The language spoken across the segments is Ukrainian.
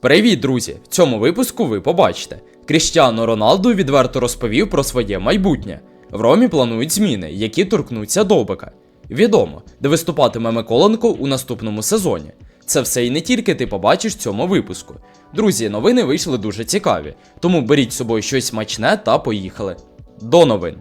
Привіт, друзі! В цьому випуску ви побачите. Кріштіано Роналду відверто розповів про своє майбутнє. В Ромі планують зміни, які торкнуться Довбика. Відомо, де виступатиме Миколенко у наступному сезоні. Це все і не тільки ти побачиш в цьому випуску. Друзі, новини вийшли дуже цікаві, тому беріть з собою щось смачне та поїхали. До новин.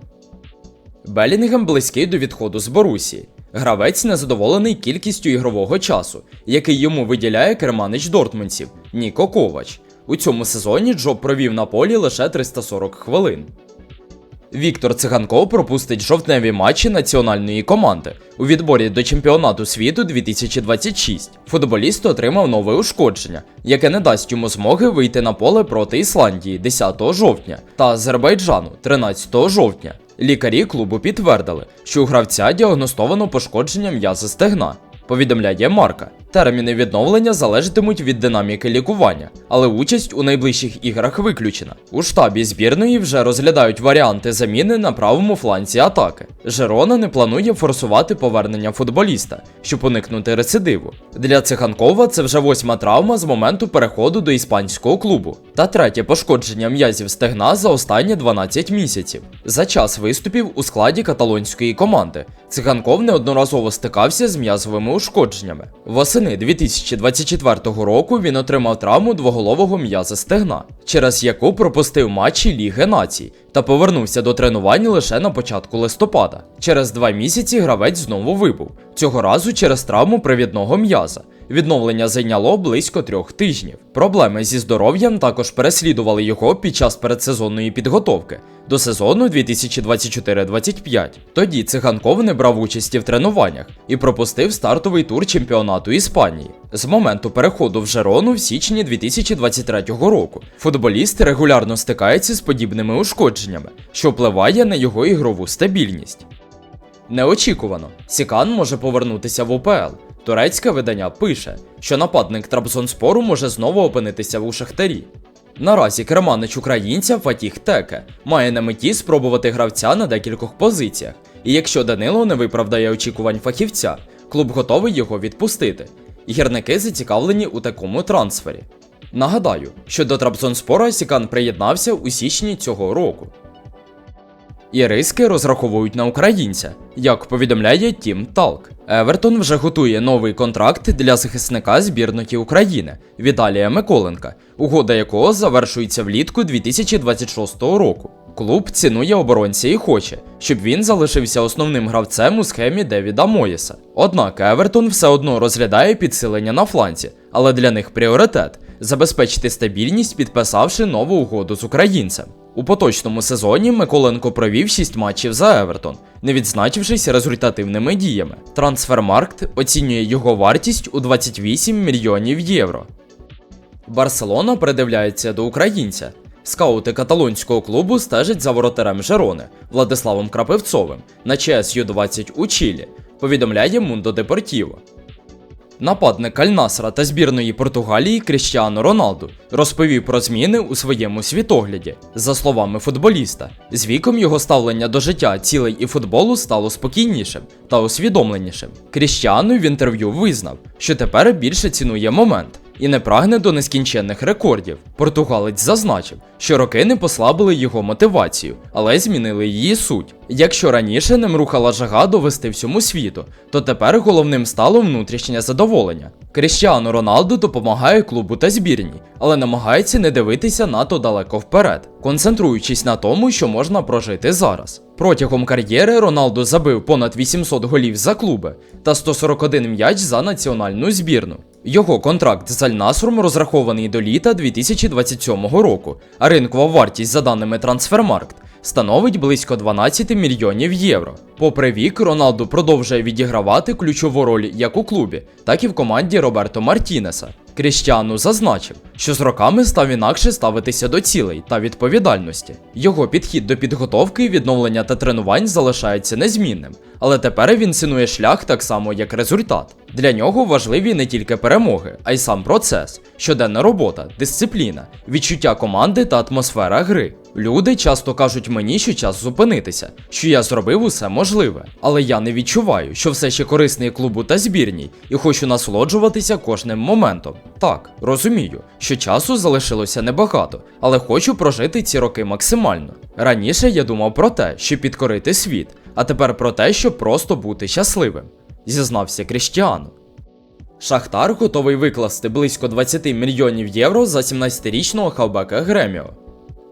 Белінгем близький до відходу з Борусії. Гравець незадоволений кількістю ігрового часу, який йому виділяє керманич дортмунців Ніко Ковач. У цьому сезоні Джоб провів на полі лише 340 хвилин. Віктор Циганков пропустить жовтневі матчі національної команди у відборі до чемпіонату світу 2026. Футболіст отримав нове ушкодження, яке не дасть йому змоги вийти на поле проти Ісландії 10 жовтня та Азербайджану 13 жовтня. Лікарі клубу підтвердили, що у гравця діагностовано пошкодження м'яза стегна. Повідомляє Марка. Терміни відновлення залежатимуть від динаміки лікування, але участь у найближчих іграх виключена. У штабі збірної вже розглядають варіанти заміни на правому фланці атаки. Жерона не планує форсувати повернення футболіста, щоб уникнути рецидиву. Для Циганкова це вже восьма травма з моменту переходу до іспанського клубу, та третє пошкодження м'язів стегна за останні 12 місяців. За час виступів у складі каталонської команди Циганков неодноразово стикався з м'язовими ушкодженнями. Восени 2024 року він отримав травму двоголового м'яза стегна, через яку пропустив матчі Ліги Націй та повернувся до тренувань лише на початку листопада. Через два місяці гравець знову вибув, цього разу через травму привідного м'яза. Відновлення зайняло близько трьох тижнів. Проблеми зі здоров'ям також переслідували його під час передсезонної підготовки до сезону 2024-25. Тоді циганков не брав участі в тренуваннях і пропустив стартовий тур чемпіонату Іспанії. З моменту переходу в Жерону в січні 2023 року футболіст регулярно стикається з подібними ушкодженнями, що впливає на його ігрову стабільність. Неочікувано, Сікан може повернутися в УПЛ. Турецьке видання пише, що нападник Трабзонспору може знову опинитися у Шахтарі. Наразі керманич українця Фатіх Теке має на меті спробувати гравця на декількох позиціях, і якщо Данило не виправдає очікувань фахівця, клуб готовий його відпустити. Гірники зацікавлені у такому трансфері. Нагадаю, що до Трабзонспора Сікан приєднався у січні цього року. Іриски розраховують на українця, як повідомляє Тім Талк. Евертон вже готує новий контракт для захисника збірної України Віталія Миколенка, угода якого завершується влітку 2026 року. Клуб цінує оборонця і хоче, щоб він залишився основним гравцем у схемі Девіда Моєса. Однак Евертон все одно розглядає підсилення на фланці, але для них пріоритет забезпечити стабільність, підписавши нову угоду з українцем. У поточному сезоні Миколенко провів 6 матчів за Евертон, не відзначившись результативними діями. Трансфермаркт оцінює його вартість у 28 мільйонів євро. Барселона придивляється до українця. Скаути каталонського клубу стежать за воротарем Жерони Владиславом Крапивцовим на ЧС Ю-20 у Чилі, повідомляє Мундо Депортіво. Нападник Альнасра та збірної Португалії Кріштіано Роналду розповів про зміни у своєму світогляді. За словами футболіста, з віком його ставлення до життя, цілей і футболу стало спокійнішим та усвідомленішим. Кріштіану в інтерв'ю визнав, що тепер більше цінує момент і не прагне до нескінченних рекордів. Португалець зазначив, що роки не послабили його мотивацію, але змінили її суть. Якщо раніше ним рухала жага довести всьому світу, то тепер головним стало внутрішнє задоволення. Кріщану Роналду допомагає клубу та збірні, але намагається не дивитися надто далеко вперед, концентруючись на тому, що можна прожити зараз. Протягом кар'єри Роналду забив понад 800 голів за клуби та 141 м'яч за національну збірну. Його контракт з Альнасром розрахований до літа 2027 року, а ринкова вартість за даними Трансфермаркт становить близько 12 мільйонів євро. Попри вік, Роналду продовжує відігравати ключову роль як у клубі, так і в команді Роберто Мартінеса. Кріштіану зазначив, що з роками став інакше ставитися до цілей та відповідальності. Його підхід до підготовки, відновлення та тренувань залишається незмінним, але тепер він цінує шлях так само, як результат. Для нього важливі не тільки перемоги, а й сам процес, щоденна робота, дисципліна, відчуття команди та атмосфера гри. Люди часто кажуть мені, що час зупинитися, що я зробив усе можливе, але я не відчуваю, що все ще корисний клубу та збірній, і хочу насолоджуватися кожним моментом. Так, розумію, що часу залишилося небагато, але хочу прожити ці роки максимально. Раніше я думав про те, щоб підкорити світ, а тепер про те, щоб просто бути щасливим, зізнався Кріштіану. Шахтар готовий викласти близько 20 мільйонів євро за 17-річного хавбека Греміо.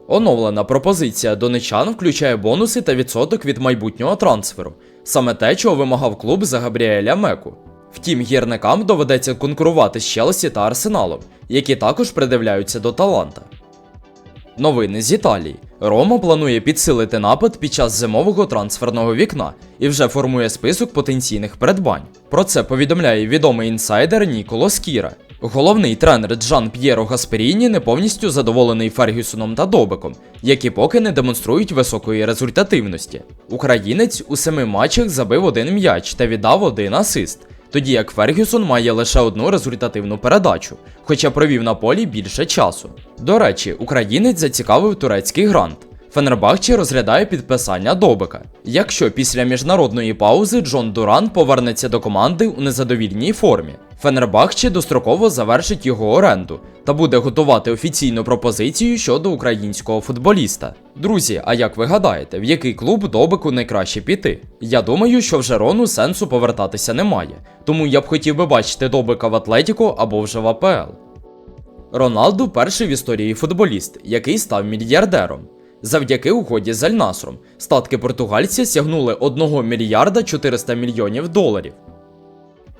Оновлена пропозиція донечан включає бонуси та відсоток від майбутнього трансферу, саме те, чого вимагав клуб за Габріеля Меку. Втім, гірникам доведеться конкурувати з Челсі та Арсеналом, які також придивляються до таланта. Новини з Італії. Рома планує підсилити напад під час зимового трансферного вікна і вже формує список потенційних придбань. Про це повідомляє відомий інсайдер Ніколо Скіра. Головний тренер Джан П'єро Гасперіні не повністю задоволений Фергюсоном та Добиком, які поки не демонструють високої результативності. Українець у семи матчах забив один м'яч та віддав один асист, тоді як Фергюсон має лише одну результативну передачу, хоча провів на полі більше часу. До речі, українець зацікавив турецький грант. Фенербахче розглядає підписання Добика. Якщо після міжнародної паузи Джон Дуран повернеться до команди у незадовільній формі, Фенербахче достроково завершить його оренду та буде готувати офіційну пропозицію щодо українського футболіста. Друзі, а як ви гадаєте, в який клуб Добику найкраще піти? Я думаю, що в Жерону сенсу повертатися немає, тому я б хотів би бачити Добика в Атлетіко або вже в АПЛ. Роналду перший в історії футболіст, який став мільярдером. Завдяки угоді з Альнасром статки португальця сягнули 1 мільярда 400 мільйонів доларів.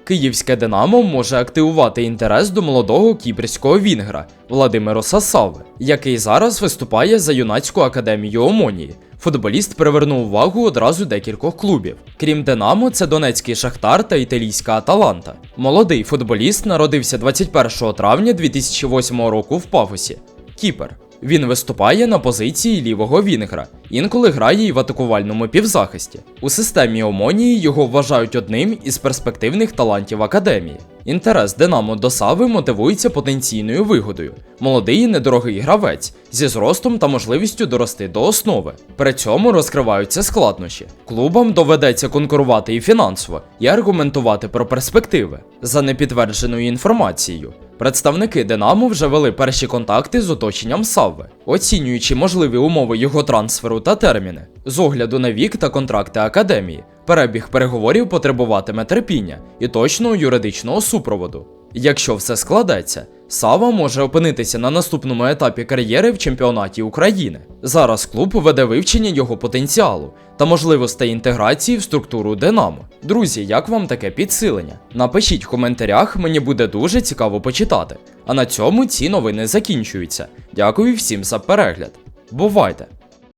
Київське Динамо може активувати інтерес до молодого кіпрського вінгра Владимира Сасави, який зараз виступає за юнацьку академію Омонії. Футболіст привернув увагу одразу декількох клубів. Крім Динамо, це Донецький Шахтар та італійська Аталанта. Молодий футболіст народився 21 травня 2008 року в Пафосі. Кіпер. Він виступає на позиції лівого вінгра, інколи грає й в атакувальному півзахисті. У системі Омонії його вважають одним із перспективних талантів академії. Інтерес Динамо до Сави мотивується потенційною вигодою. Молодий і недорогий гравець зі зростом та можливістю дорости до основи. При цьому розкриваються складнощі. Клубам доведеться конкурувати і фінансово, і аргументувати про перспективи за непідтвердженою інформацією. Представники Динамо вже вели перші контакти з оточенням Савви, оцінюючи можливі умови його трансферу та терміни. З огляду на вік та контракти академії, перебіг переговорів потребуватиме терпіння і точного юридичного супроводу. Якщо все складеться, Сава може опинитися на наступному етапі кар'єри в чемпіонаті України. Зараз клуб веде вивчення його потенціалу та можливостей інтеграції в структуру Динамо. Друзі, як вам таке підсилення? Напишіть в коментарях, мені буде дуже цікаво почитати. А на цьому ці новини закінчуються. Дякую всім за перегляд. Бувайте!